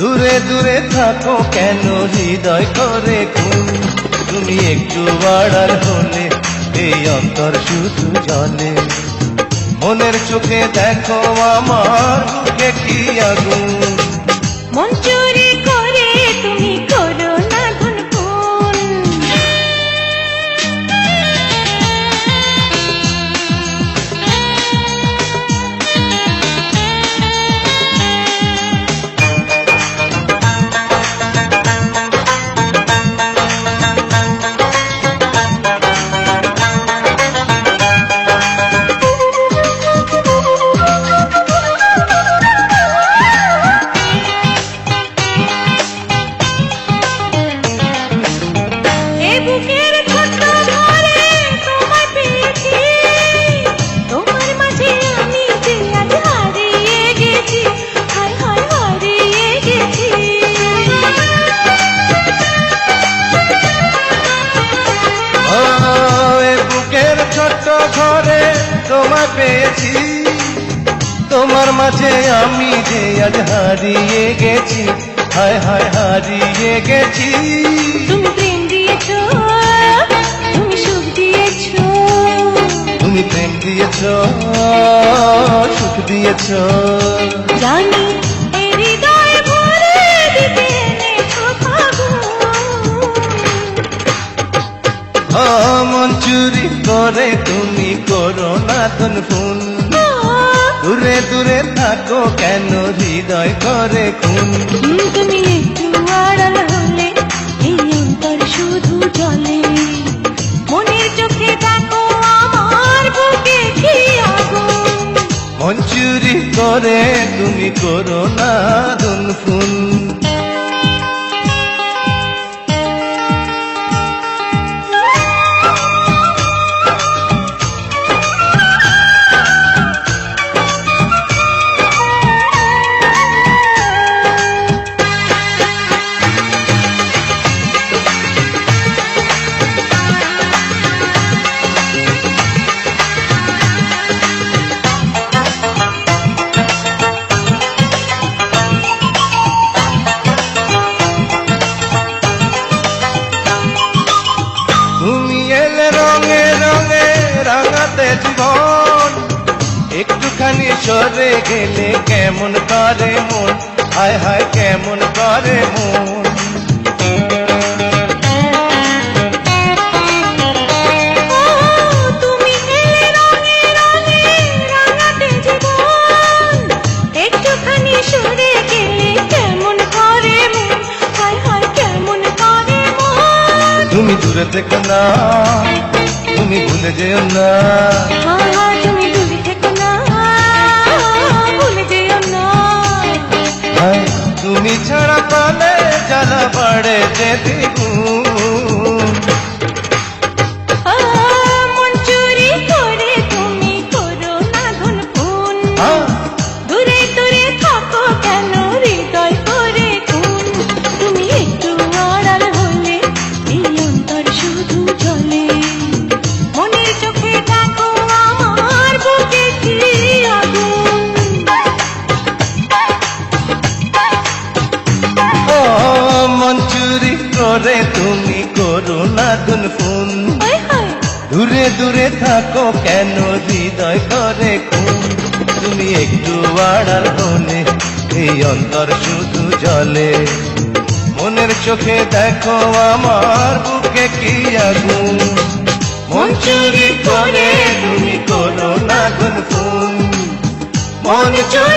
দূরে দূরে থাকো কেন? হৃদয় করে খুন তুমি একটু বাড়ার হলে, এই অন্তর শুধু জলে। মনের চোখে দেখো আমার বুকে কি আগুন। মন তোমায় পেয়েছি। তোমার মাঝে আমি যে আজ হারিয়ে গেছি হায় হায় হারিয়ে গেছি। তুমি প্রেম দিয়েছ তুমি সুখ দিয়েছ। তুমি প্রেম দিয়েছ সুখ দিয়েছ। জানি মন করে তুমি করো না ফোন দূরে দূরে থাকো কেন? হৃদয় করে খুন। তুমি একটু আড়াল হলে এই অন্তর শুধু জলে। মনের চোখে দেখো আমার বুকে কি আগুন। চুরি করে তুমি করো না ফোন সরে গেলে কেমন করে মন? হায় হায় কেমন করে মন? তুমি মন? হায় হায় মন? দূরে থেকো না তুমি ভুলে যেও না। তুমি করো না ধন ফোন। দূরে দূরে থাকো কেন হৃদয় করে খুন তুমি একটু আড়াল হলে এই অন্তর শুধু জলে। মনের চোখে দেখো আমার বুকে কি আগুন। মন চুরি করে তুমি করো না গুন মন চুরি